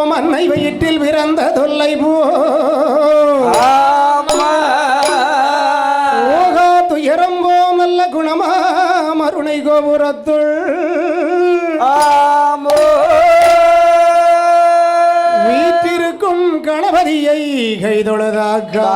பிறந்தோம் அன்னை வயிற்றில் பிறந்த தொல்லை போ. ஆமா. ஓகா துயரம்போ நல்ல குணமா மருணை கோபுரத்துள். ஆமோ. வீட்டிருக்கும் கணபதியை கைதொழுதாக்கா.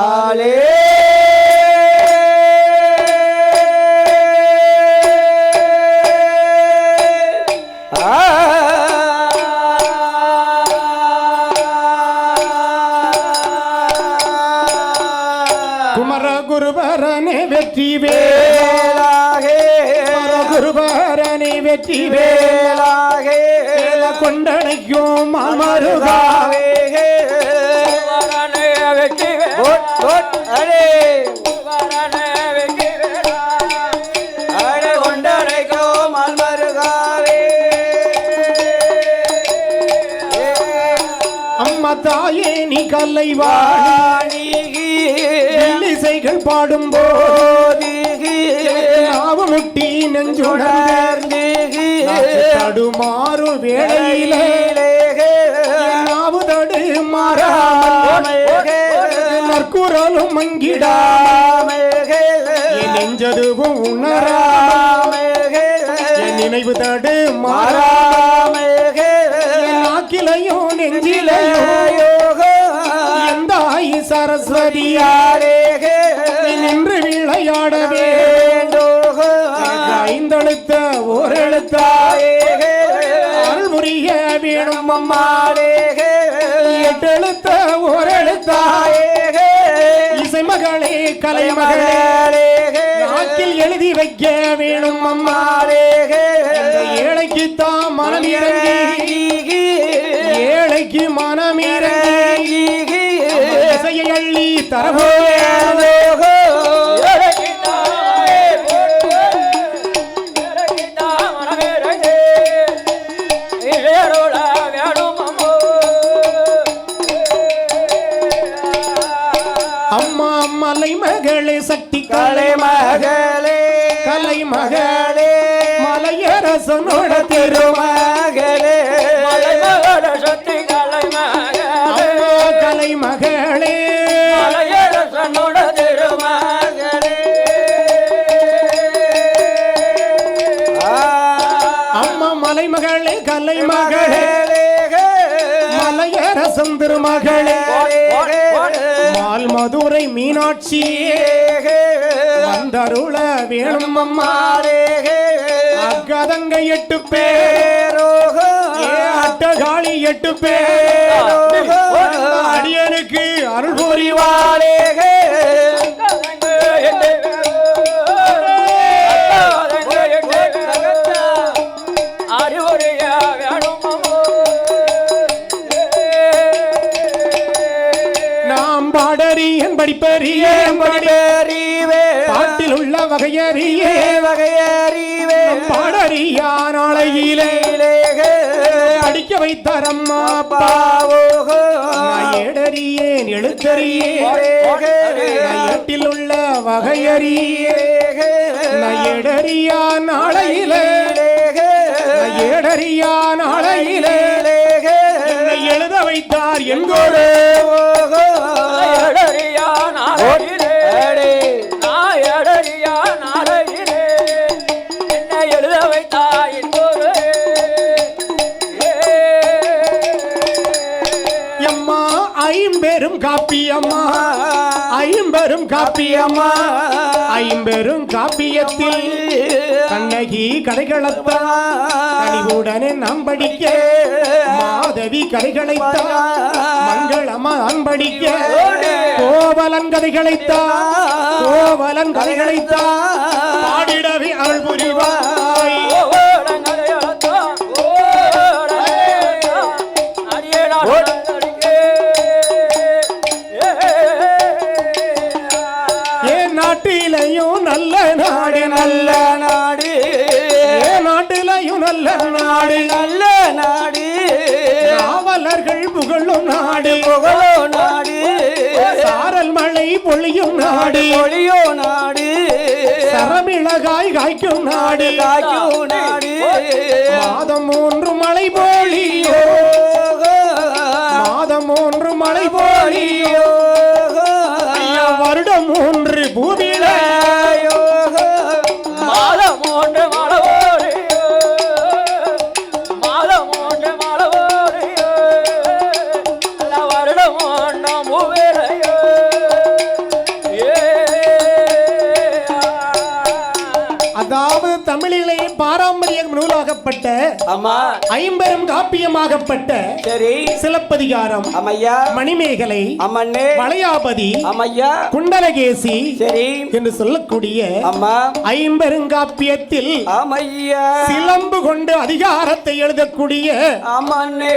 வெற்றி வேல குருபரனே வெற்றி வேல கொண்டனைக்கும் மாமருகா அம்மா தாயே நீ கல்லை வாழி. இசைகள் பாடும் போது நாவு முட்டி நெஞ்சுடர்ந்து தடுமாறு வேளையிலே நாவு தடு நற்குரலும் மங்கிடா என் நெஞ்சதுவும் உணரா என் நினைவு தடு மாறா என் நாக்கிலையும் நெஞ்சிலையும் எந்த நின்று விளையாட வேண்டும். ஐந்தெழுத்த ஓர் எழுத்தாயே அருள் புரிய வேணும் அம்மா. எட்டெழுத்த ஓர் எழுத்தாயே இசை மகளே கலை மகளே நாக்கில் எழுதி வைக்க வேணும் அம்மா. இந்த ஏழைக்கு தான் மனம் இறங்கி. ஏழைக்கு மனம் இறங்கி. இசையை அள்ளி தரவோ கலை மகளே கலை மகளே மலையரசனோட திருமா மகளே. அம்மா கலை மகளே. மலையரசனோட திருமகளே. அம்மா மலை மகளே கலை மகளே மலையரசன் திருமகளே. மால் மதுரை மீனாட்சி. வந்தருள வேணும் அம்மா அக்கதங்க எட்டு பேர். அட்டகாளி எட்டு பேர். அடியனுக்கு அருள் புரிவார். நாம் பாடறியன் படிப்பறியேன் படி பாட்டில் உள்ள வகையறியே. நம் பாடறியா நாளையிலே. படிக்க வைத்தார் அம்மா நான் ஏடறியேன் ஏட்டில் உள்ள வகையறியே. நான் ஏடறியா நாளையிலே. ஏடறியா நாளையிலே. எழுத வைத்தார் எங்கோடு காப்பியம்மா. ஐம்பெரும் காப்பியம்மா. ஐம்பெரும் காப்பியத்தில் கண்ணகி கதைகளத்தான் நாம் படிக்க. மாதவி கதைகளைத்தான் மங்களமா நான் படிக்க. கோவலன் கதைகளைத்தான். கோவலன் கதைகளைத்தான். பாடிடவே அருள் புரிவாய் நாடு நல்ல நாடு. காவலர்கள் புகழும் நாடு. புகழோ நாடு. சாரல் மழை பொழியும் நாடு. பொழியோ நாடு. சரமிளகாய் காய்க்கும் நாடு. காய்க்கும் நாடு. மாதம் மூன்று மழை பொழியோ. மாதம் மூன்று மழை பொழியோ. வருடம் மூன்று பூமி அம்மா ஐம்பெரும் காப்பியமாகப்பட்ட சரி. சிலப்பதிகாரம் அம்மையா மணிமேகலை அம்மண்ணே. வளையாபதி அம்மையா குண்டலகேசி சரி. என்று சொல்லக்கூடிய அம்மா ஐம்பெருங்காப்பியத்தில் அம்மையா சிலம்பு கொண்டு அதிகாரத்தை எழுதக்கூடிய அம்மண்ணே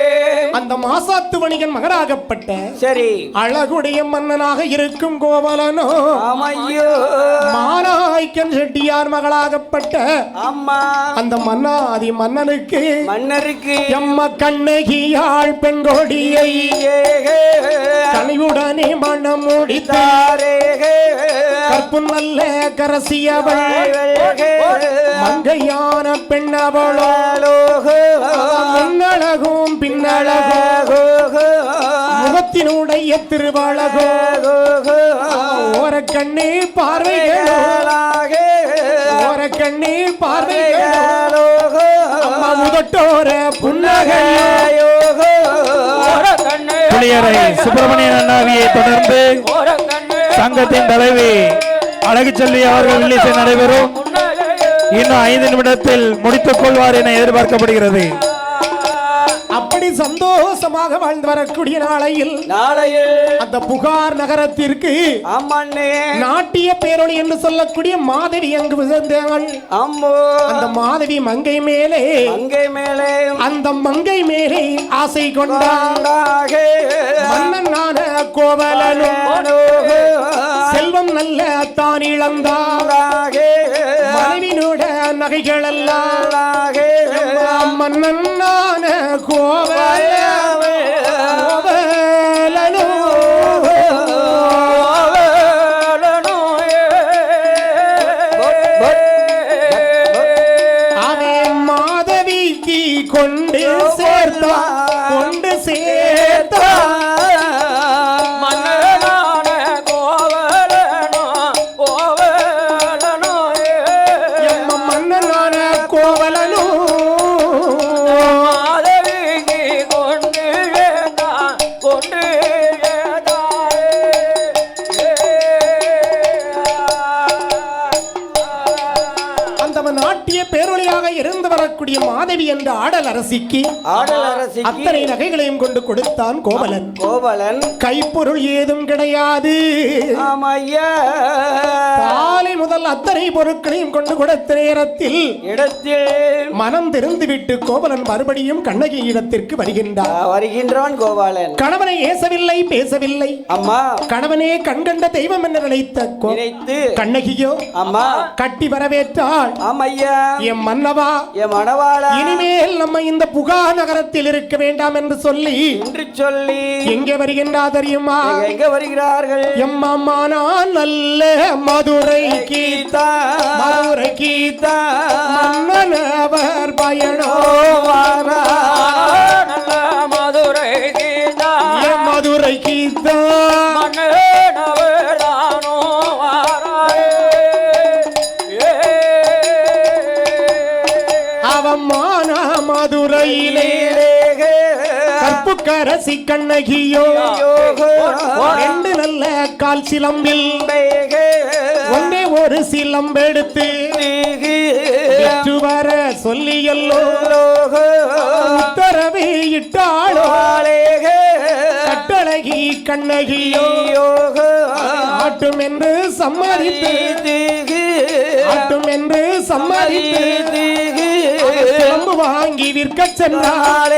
அந்த மாசாத்து வணிகன் மகனாகப்பட்ட சரி. அழகுடைய மன்னனாக இருக்கும் கோவலனோ அம்மையோ மானாய்க்கன் செட்டியார் மகளாகப்பட்ட அம்மா அந்த மன்னாதி மன்னனுக்கு. மன்னருக்கு. எம்ம கண்ணகியாள் பெண்கொடியை ஏகே கனிவுடனே மனம் முடித்த. தாரேகே கற்பு நல்ல கரசியவள். மங்கையான பெண்ணவளோ. முன்னழகும் பின்னழகோ. முகத்தினுடைய திருவழகோ. ஓரக்கண்ணே பார்வைகளோ. ஓரக்கண்ணே பார்வைகளோ. அம்மா முதட்டோர புன்னகையோ புளியரை சுப்பிரமணியன் அண்ணாவியை தொடர்ந்து சங்கத்தின் தலைவி அழகுச்செல்வி அவர்கள் இல்லிசை நடைபெறும். இன்னும் ஐந்து நிமிடத்தில் முடித்துக் கொள்வார் என எதிர்பார்க்கப்படுகிறது. அப்படி சந்தோஷமாக வாழ்ந்து வரக்கூடிய நாளையில் நாளையில் அந்த புகார் நகரத்திற்கு அம்மண்ணே நாட்டிய பேரொளி என்று சொல்லக்கூடிய மாதவி அங்கு விழுந்தாள் அம்மோ அந்த மாதவி மங்கை மேலே அங்கே மேலே அந்த மங்கை மேலே ஆசை கொண்டாகே. மன்னனான கோவலனும் செல்வம் நல்ல தான் இழந்தான் கொண்டாகே. மனைவினோட நகைகள் எல்லாம் கொண்டாகே அரசிக்கு ஆடல் அத்தனை நகைகளையும் கொண்டு கொடுத்தான் கோவலன். கோவலன். கைப்பொருள் ஏதும் கிடையாது. ஆமையா காலை முதல் அத்தனை பொருட்களையும் கொண்டு கொடுத்த நேரத்தில் இடத்தில் மனம் தெரிந்துவிட்டு கோவலன் மறுபடியும் கண்ணகி இடத்திற்கு வருகின்றார் வருகின்றான் கோபாலன் கணவனை ஏசவில்லை பேசவில்லை. அம்மா. கணவனே கண்கண்ட தெய்வம் என்று நினைத்த கோ- நினைத்து. கண்ணகியோ அம்மா. கட்டி வரவேற்றாள். ஆமையா என் மன்னவா. என் மணவாளா. இனிமேல் நம்ம இந்த புகா நகரத்தில் இருக்க வேண்டாம் என்று சொல்லி என்று சொல்லி எங்கே வருகின்றா தெரியுமா? எங்க- வருகிறார்கள்? எம்மம்மா நான் நல்ல மதுரை கீதா. மதுரை கீதா. மன்னனவர் பயணோ வாரா. மதுரை கீதா. மதுரை கீதா. மதுரையிலே கற்புக்கரசி கண்ணகியோ. ரெண்டு நல்ல கால் சிலம்பில். ஒன்றே ஒரு சிலம்பெடுத்து. விற்று வர சொல்லியல்லோ. உத்தரவு இட்டாளோ. கட்டழகி கண்ணகியோ. ஆட்டும் என்று சம்மதித்து. ஆட்டும் என்று சம்மதித்து சிலம்பு வாங்கி விற்க சென்றார்.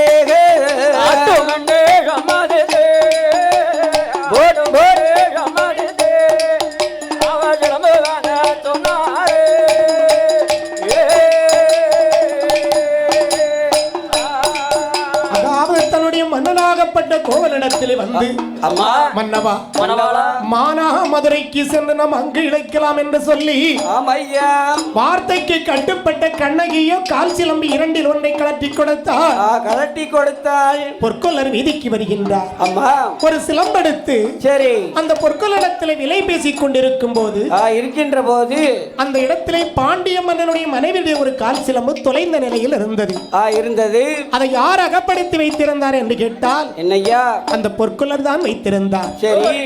அதாவது தன்னுடைய மன்னனாகப்பட்ட கோவலிடத்திலே வந்து அம்மா. மன்னவா. மணவாளா மானா மதுரைக்கு சென்று நாம் அங்கு இழைக்கலாம் என்று சொல்லி ஆமையா. வார்த்தைக்கு கட்டுப்பட்ட கண்ணகியோ கால் சிலம்பு இரண்டில் ஒன்றை கலட்டி கொடுத்தார் கலட்டி கொடுத்தாள். பொற்கொல்லர் வீதிக்கு வருகின்றார். அம்மா. ஒரு சிலம்பெடுத்து சரி. அந்த பொற்கொள்ளிடத்திலே விலை பேசிக் கொண்டிருக்கும் போது இருக்கின்ற போது அந்த இடத்திலே பாண்டிய மன்னனுடைய மனைவியுடைய ஒரு கால் சிலம்பு தொலைந்த நிலையில் இருந்தது. இருந்தது. அதை யார் அகப்படுத்தி வைத்திருந்தார் என்று கேட்டால் என்னய்யா? அந்த பொற்கொள்ளர் தான் வைத்திருந்தார். சரி.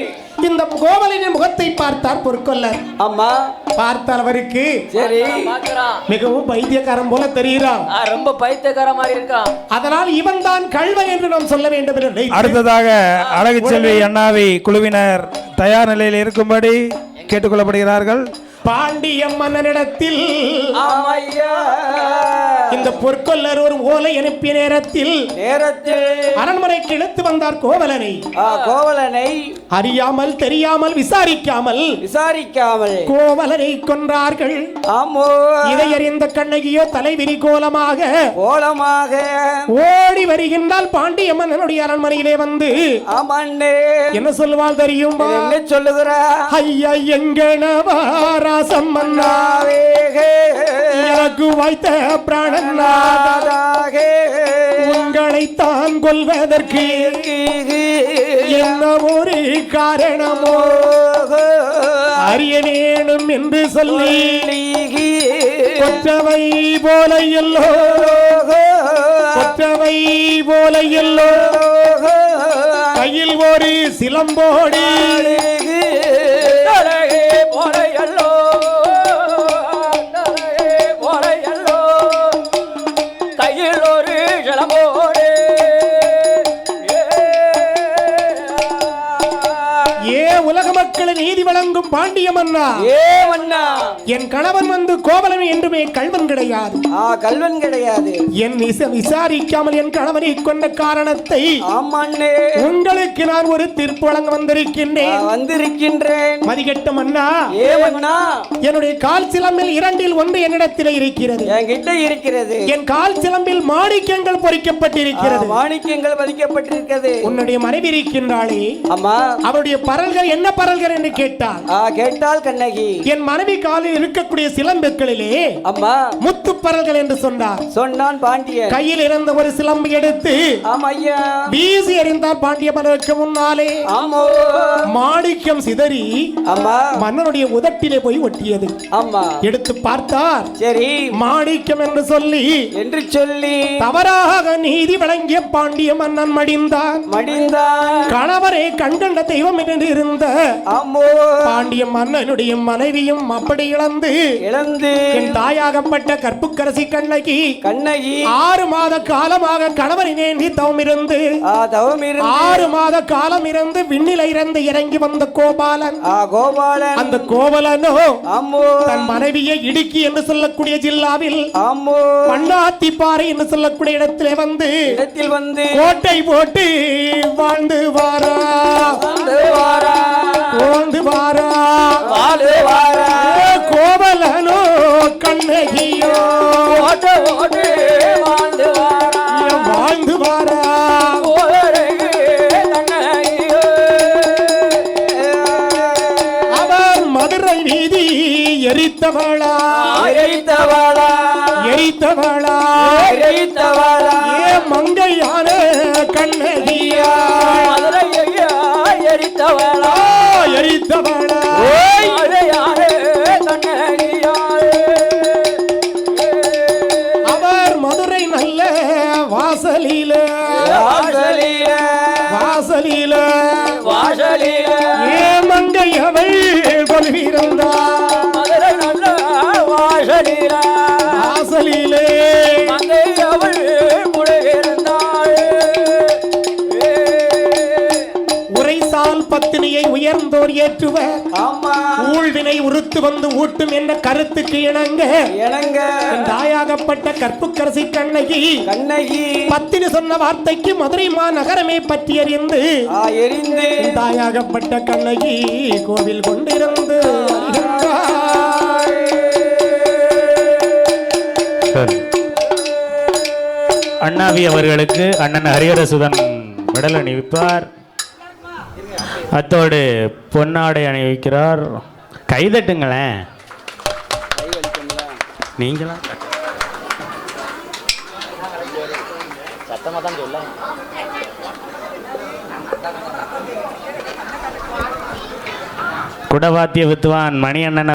இந்த கோவலனின் முகத்தை பார்த்தார் பொற்கொல்லர் ஆமா பார்த்தால் அவருக்கு. சரி. மிகவும் பைத்தியக்காரன் போல தெரிகிறான் ஆ, ரொம்ப பைத்தியக்கார மாதிரி இருக்கான் அதனால் இவன் தான் கள்வன் என்று நாம் சொல்ல வேண்டும் என்று அடுத்ததாக அழகு செல்வி அண்ணாவி குழுவினர் தயார் நிலையில் இருக்கும்படி கேட்டுக்கொள்ளப்படுகிறார்கள். பாண்டிய மன்னனிடத்தில் ஆமையா. இந்த பொற்கொல்லர் ஒரு ஓலை அனுப்பிய நேரத்தில் நேரத்தில் அரண்மனைக்கு இழுத்து வந்தார் கோவலனை. கோவலனை அறியாமல் தெரியாமல் விசாரிக்காமல் விசாரிக்காமல். கோவலனை கொன்றார்கள். ஆமோ. இதை அறிந்த கண்ணகியோ தலைவிரி கோலமாக கோலமாக ஓடி வருகின்றால் பாண்டிய மன்னனுடைய அரண்மனையிலே வந்து என்ன சொல்லுவாள் தெரியுமா என்ன சொல்லுகிறா? ஐயா எங்கனவா ராசம் மன்னா நாவேகே எனக்கு வாய்த்த பிராணன் நாதாகே உங்களை தான் கொல்வதற்கு என்ன ஒரு காரணமோ? அறிய வேணும் என்று சொல்லி கொற்றவை போல எல்லோ. கொற்றவை போல எல்லோ. கையில் ஒரு சிலம்போடி உலக மக்களை நீதி வழங்கும் பாண்டிய மன்னா. ஏ மன்னா. என் கணவன் வந்து கோவலன் என்றுமே கல்வன் கிடையாது. ஆ கல்வன் கிடையாது. என் விச- விசாரிக்காமல் என் கணவனை கொண்ட காரணத்தை ஆமாண்ணே உங்களுக்கு நான் ஒரு தீர்ப்பு வழங்க வந்திருக்கின்றேன். வந்திருக்கின்றேன். மதிகெட்ட மன்னா. ஏ மன்னா. என்னுடைய கால் சிலம்பில் இரண்டில் ஒன்று என்னிடத்தில் இருக்கிறது. என்கிட்ட இருக்கிறது. என் கால் சிலம்பில் மாணிக்கங்கள் பொறிக்கப்பட்டிருக்கிறது. மாணிக்கங்கள் பதிக்கப்பட்டிருக்கிறது உன்னுடைய மனைவி இருக்கின்றாளே. ஆமா அவருடைய பரல்கள் என்ன பரல்கள் என்று கேட்டாள் கேட்டால் கண்ணகி. என் மனைவி காலில் இருக்கக்கூடிய சிலம்புகளிலே அம்மா. முத்து பரல்கள் என்று சொன்னார். சொன்னான் பாண்டியன். கையில் இருந்த ஒரு சிலம்பு எடுத்து ஐயா. வீசி எறிந்தார் பாண்டிய மன்னருக்கு முன்னாலே. மாணிக்கம் சிதறி ஆமா மன்னனுடைய உதட்டிலே போய் ஒட்டியது. ஆமா எடுத்து பார்த்தார். சரி. மாணிக்கம் என்று சொல்லி என்று சொல்லி தவறாக நீதி வழங்கிய பாண்டிய மன்னன் மடிந்தான். மடிந்தான். கணவரை கண்கண்ட தெய்வம் என்று இருந்த ஆமோ பாண்டிய மன்னனுடைய மனைவியும் அப்படி இழந்து இழந்து. என் தாயாகப்பட்ட கற்புக்கரசி கண்ணகி கண்ணகி. ஆறு மாத காலமாக கணவரை நேண்டி தவம் இருந்து ஆறு மாத காலம் இருந்து விண்ணில இருந்து இறங்கி வந்த கோபாலன். கோபாலன். அந்த கோவலனோ ஆமோ தன் மனைவியை இடுக்கி என்று சொல்லக்கூடிய ஜில்லாவில் ஆமோ மண்ணாத்திப்பாறை என்று சொல்லக்கூடிய இடத்திலே வந்து இடத்தில் வந்து கோட்டை போட்டு வாழ்ந்து வாரா. வந்து வாரா. கோவலனோ கண்ணகியோ. வாழ்ந்து வாரா. அவர் மதுரை வீதி எரித்தவளா. எரித்தவாளா. எரித்தவளா. எரித்தவாளா. ஏ மங்கையான ஐயா எரித்தவளா? எரித்தவளா. தன்னடியாரே அவர் மதுரை நல்ல வாசலில. வாசலில. வாசலில. வாசலில. ஏ மங்கை அவள் கொள்கிறார் மதுரை நல்ல வாசலில. வாசலிலே. உயர்ந்தோர் ஏற்றுவர். ஆமா. ஊழ்வினை உறுத்து வந்து ஊட்டும் என்ற கருத்துக்கு இணங்க. என் தாயாகப்பட்ட கற்புக்கரசி கண்ணகி. கண்ணகி. பத்தினி சொன்ன வார்த்தைக்கு மதுரை மாநகரமே பற்றி அறிந்து. ஆ எரிந்து. தாயாகப்பட்ட கண்ணகி கோவில் கொண்டிருந்து. அண்ணாவி அவர்களுக்கு அண்ணன் ஹரிஹரசுதன் மெடல் அணிவிப்பார். அத்தோடு பொன்னாடை அணிவிக்கிறார். கைதட்டுங்களேன். நீங்களா? குடவாத்திய வித்துவான் மணி அண்ணன்